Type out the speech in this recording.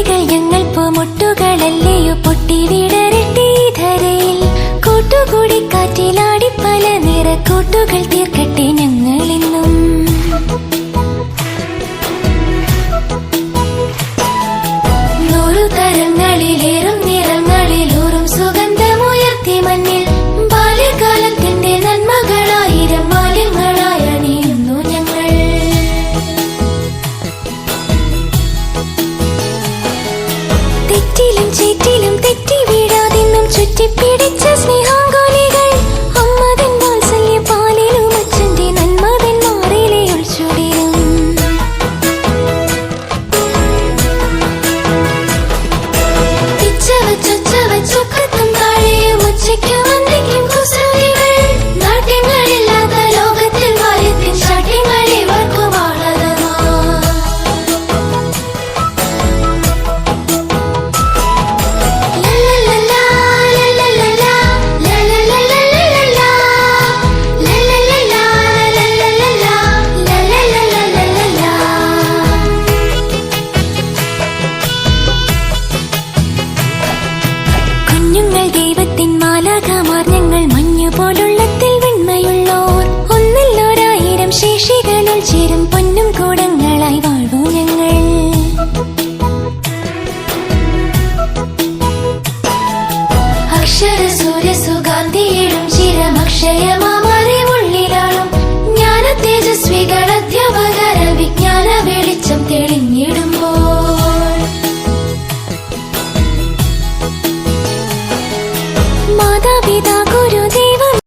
പൂവിഴികൾ ഞങ്ങൾ പൂമുട്ടുകളല്ലയോ പൊട്ടി വിടരട്ടെ ധരയിൽ. കൂട്ടുകൂടി കാറ്റിലാടി പല നിറ കൂട്ടുകൾ ഒന്നല്ലോരായിരം ശേഷികളിൽ ചേരും പൊന്നും കൂടങ്ങളായി വാഴൂ ഞങ്ങൾ. അക്ഷര സൂര്യ സുഗാന്തിയിടും ചിരമക്ഷയമാറിവുള്ളിലാളും ജ്ഞാന തേജസ്വികൾ അധ്യാപകര വിജ്ഞാന വെളിച്ചം തെളിഞ്ഞിടുമ്പോൾ. മാതാപിതാ